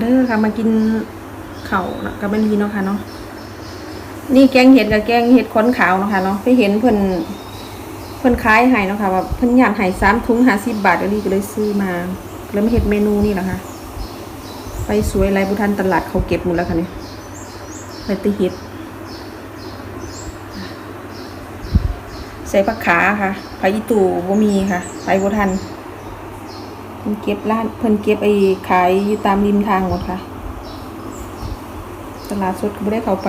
เด้อค่ะมากินข้าวกับบันดีเนาะค่ะเนาะนี่แกงเห็ดกับแกงเห็ดค้นขาวเนาะค่ะเนาะไปเห็นเพิ่นเพิ่นขายให้เนาะค่ะว่าเพิ่นอยากให้สามถุงห้าสิบบาทอันนี้ก็เลยซื้อมาแล้วมาเห็ดเมนูนี่แหละค่ะ ไปสวยไรบุทันตลาดเขาเก็บหมดแล้วค่ะเนี่ยไปติเห็ดใส่ผักขาค่ะผักอีตู่บ่มีค่ะไปบ่ทัน พิ่นเก็บร้านเพิ่นเก็บไอ้ขายอยู่ตามริมทางหมดค่ะ ตลาดสดก็บ่ได้เข้าไป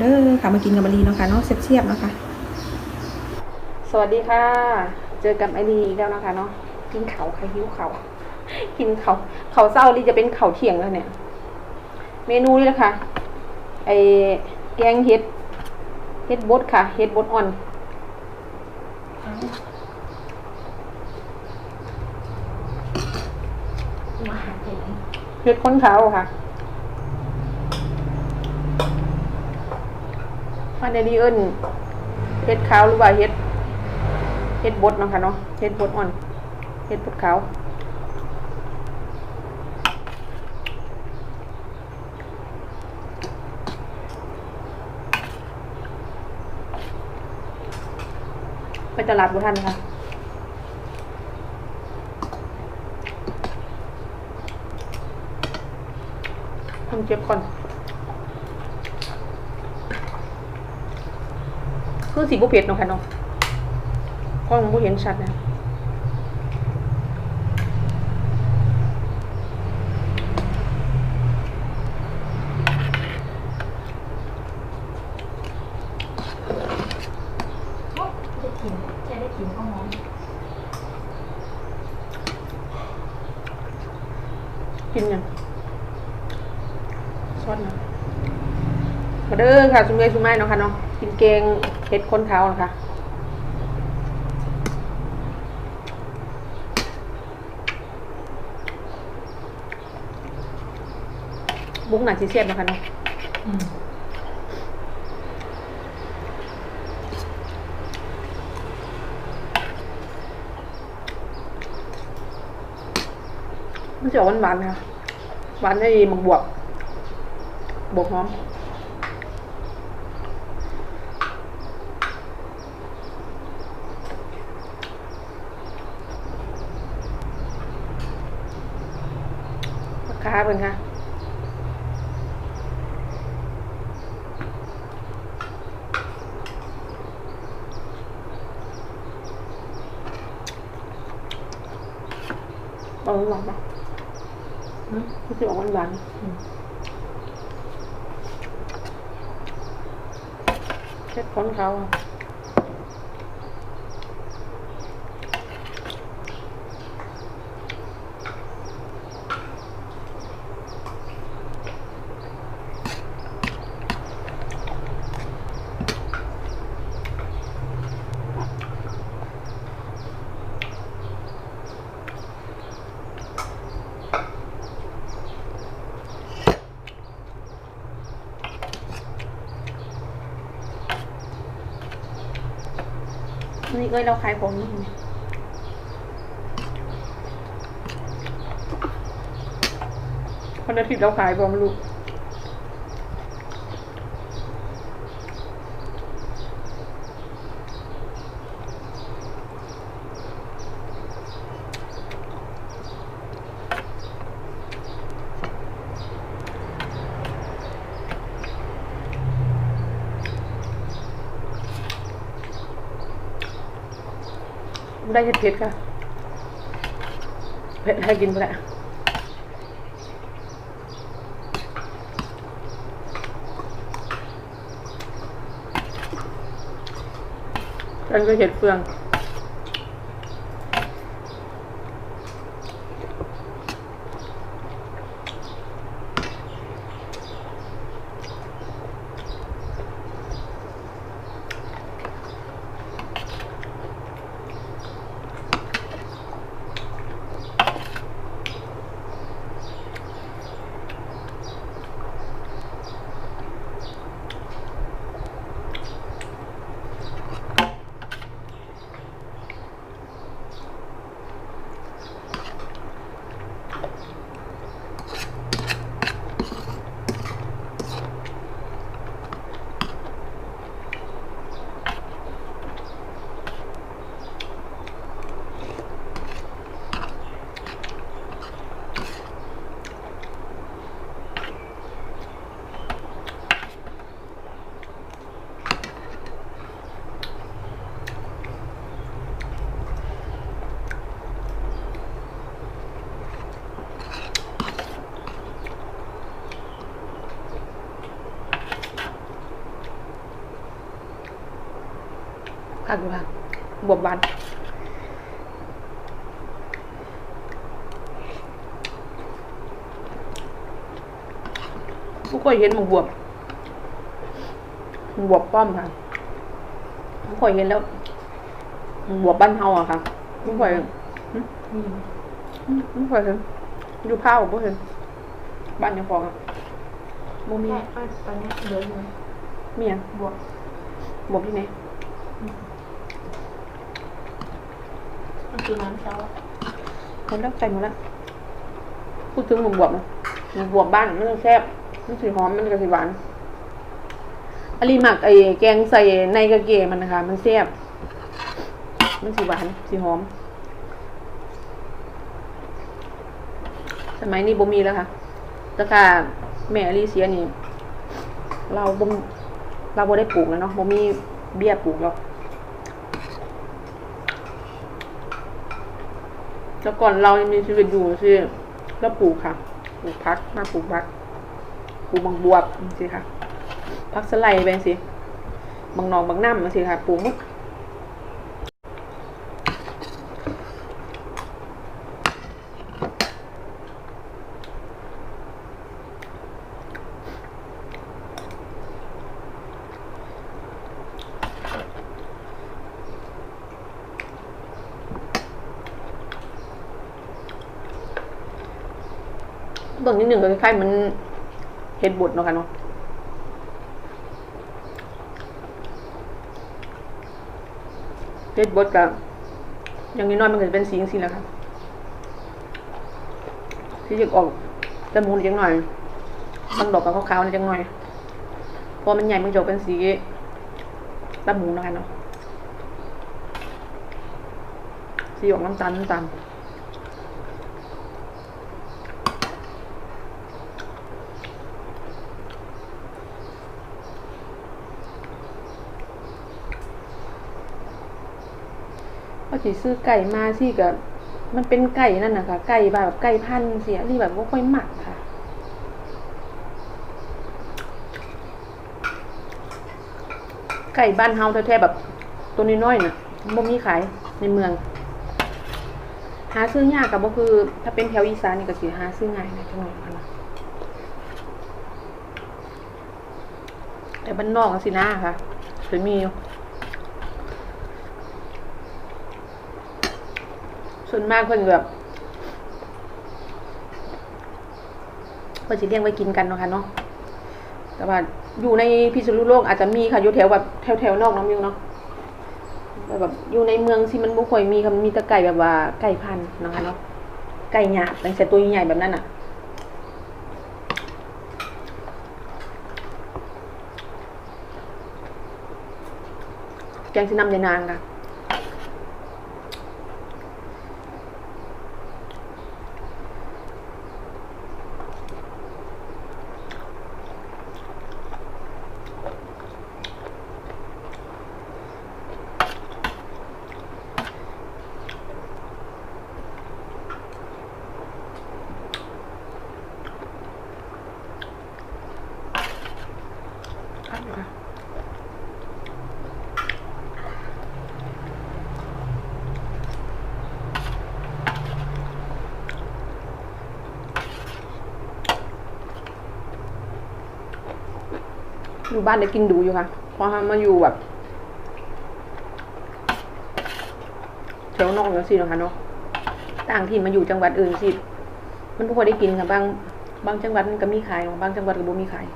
เด้อค่ะมากินกับบะรีเนาะค่ะเนาะเสียบๆเนาะค่ะสวัสดีค่ะ เจอกับไอรีอีกแล้วนะคะเนาะกินเขาค่ะหิวเขากินเขาเขาเศร้าลีจะเป็นเขาเที่ยงแล้วเนี่ย เมนูนี่แหละค่ะไอแกงเห็ดเฮ็ดบดค่ะเฮ็ดบดอ่อน เฮ็ดค้นเขาค่ะมันได้ดีเอิ้นเฮ็ดขาวหรือว่าเฮ็ดเฮ็ดบดเนาะค่ะเนาะเฮ็ดบดอ่อนเฮ็ดบดขาวไปตลาดบุทันค่ะ ทำเจ็บก่อน คือสีบุเผ็ดเนาะค่ะเนาะกล้องบุเห็นชัดนะกินแค่ได้กินก็หอมกินยัง ซอสนะมาเด้อค่ะ สุเมยสุไม้เนาะค่ะเนาะกินแกงเห็ดคนเท้านะคะบุ้งหนาชีเสียบเนาะคะเนาะอืมมันจะออกหวานๆค่ะ หวานได้หมักบวบ บวบหอมราคาเป็นค่ะเอาหวานปะอืมรู้สึกออกหวานอืมๆ เช็ดค้นเขา นี่เอ้ยเราขายของนี่ไงวันอาทิตย์เราขายบองลูก ได้เห็ดเผ็ดค่ะ เผ็ดให้กินไปแหละฉันก็เห็ดเฟือง คักอยู่ค่ะบวบบานผู้ค่อยเห็นหมึงบวบหมึงบวบป้อมค่ะผู้ค่อยเห็นแล้วหมึงบวบบ้านเฮาอะค่ะผู้ค่อยมีผู้ค่อยเห็นอยู่ผ้าของผู้เห็นบ้านยังฟองอะโมมีแค่ก็ตอนนี้เหลืออยู่มีหยังบวกบวบที่ไหน มัน คือน้ำเช้าคนรักใจหมดล้วพูดถึงหมูบวบนะหมูบวบบ้านมันแซ่บมันสีหอมมันก็สีหวานอลีหมักไอ้แกงใส่ในกระเกมันนะคะ มันแซ่บมันสีหวานสีหอม สมัยนี้บ่มีแล้วค่ะแต่ค่ะแม่อลีเสียนี่ เราบ่มเราบ่ได้ปลูกแล้วเนาะบ่มีเบี้ยปลูกแล้ว แล้วก่อนเรายังมีชีวิตอยู่สิเราปลูกค่ะปลูกพักมาปลูกพักปลูกบางบวบสิค่ะพักสไลด์ไปสิบางนองบางน้ำมาสิค่ะปลูกหมดเบิ่งนิดหนึ่งก็คล้ายๆมันเห็ดบดเนาะค่ะเนาะเฮ็ดบดกับอย่างนี้น้อยมันก็จะเป็นสีจังซี่แหละค่ะที่จะออกจมูกจังหน่อยบางดอกก็ขาวๆนิดจังหน่อยพอมันใหญ่มันจะออกเป็นสีตะหมูนะคะเนาะสีออกน้ำตาลน้ำตาล ก็สิซื้อไก่มาสิกับมันเป็นไก่นั่นนะคะไก่แบบไก่พันเสียนี่แบบว่าค่อยหมักค่ะ ไก่บ้านเฮาแท้ๆแบบตัวน้อยๆน่ะบ่มีขายในเมือง หาซื้อยากกับบ่คือ ถ้าเป็นแถวอีสานนี่ก็สิหาซื้อง่ายนะจังหน่อยค่ะเนะแต่บ้านนอกสินะค่ะเคยมีอยู่ ส่วนมากเพิ่นแบบเพิ่นสิเลี้ยงไว้กินกันเนาะค่ะเนาะแต่ว่าอยู่ในพิษณุโลกอาจจะมีค่ะอยู่แถวแบบแถวแถวนอกน้ำมิวเนาะแแบบอยู่ในเมืองที่มันบ่ค่อยมีค่ะมีแต่ไก่แบบว่าไก่พันนะคะเนาะไก่หยาบตั้งแต่ตัวใหญ่แบบนั้นอะแกงสินำยานางค่ะ อยู่บ้านได้กินดูอยู่ค่ะพอมาอยู่แบบแถวนอกอย่างสิเนาะค่ะเนาะต่างถิ่นมาอยู่จังหวัดอื่นสิมันบ่ค่อได้กินค่ะบางบางจังหวัดมันก็มีขายบางจังหวัดก็บ่มีขาย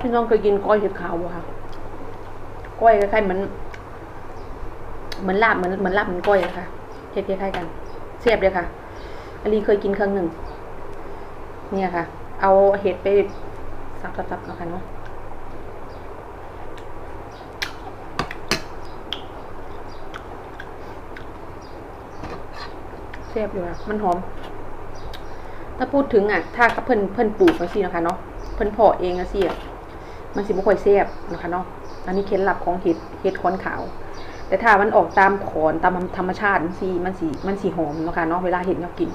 พี่น้องเคยกินก้อยเห็ดขาวบ่คะก้อยคล้ายๆเหมือนเหมือนลาบเหมือนเหมือนลาบเหมือนก้อยอะค่ะเห็ดคล้ายๆกันเสียบเลยค่ะอลีเคยกินครั้งหนึ่ง เนี่ยค่ะ เอาเห็ดไปสับๆๆเอาค่ะเนาะเสียบอยู่ค่ะมันหอม ถ้าพูดถึงอะ ถ้าเพิ่นเพิ่นปลูกมาสินะคะเนาะ เพิ่นพาะเองอะสิอะ มันสิบ่ค่อยแซ่บนะคะเนาะอันนี้เคล็ดลับของเห็ดเห็ดคอนขาว แต่ถ้ามันออกตามขอนตามธรรมชาติมันสิมันสิมันสิหอมนะคะเนาะเวลาเห็ดเนาะกิน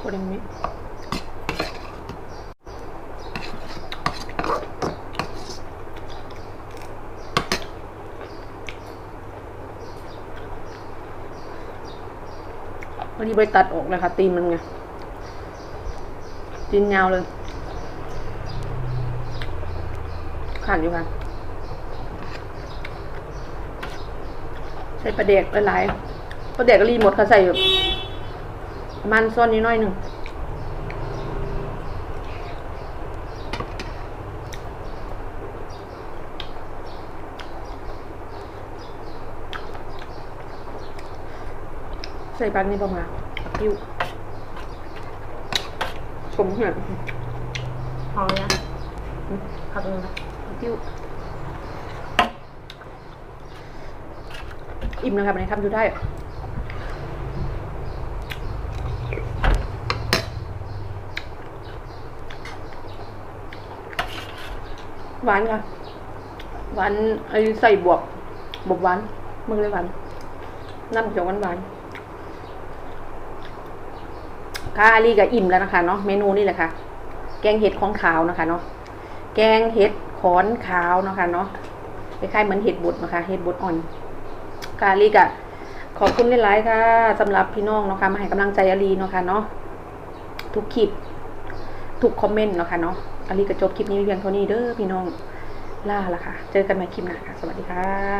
คนอ ที่ไปตัดออกเลยค่ะ ตีนมันไง ตีนยาวเลย ขาดอยู่ค่ะ ใส่ปลาเด็กหลายๆปลาเด็กก็รีหมดค่ะใส่ประมันซ่อนนิดหน่อยหนึ่ง ใส่ปลาในประมาณผักยิ้วชมเหี้ยพอยังพักหนึงนะผักยิ้วอิ่มนะครับในคำดูได้หวานค่ะหวานไอ้ใส่บวบบวบหวานมึงเลยหวานน้ำเขียวหวานหวานๆ ค่ะอาลีกับอิ่มแล้วนะคะเนาะเมนูนี่แหละค่ะ แกงเห็ดของขาวนะคะเนาะแกงเห็ดขอนขาวนะคะเนาะคล้ายๆเหมือนเห็ดบดนะคะเห็ดบดอ่อนค่ะอาลีกะขอบคุณหลายๆค่ะสำหรับพี่น้องเนาะคะมาให้กำลังใจอาลีเนาะค่ะเนาะทุกคลิปทุกคอมเมนต์เนาะค่ะเนาะอาลีก็จบคลิปนี้เพียงเท่านี้เด้อพี่น้องล่าละค่ะ เจอกันใหม่คลิปหน้าค่ะ สวัสดีค่ะ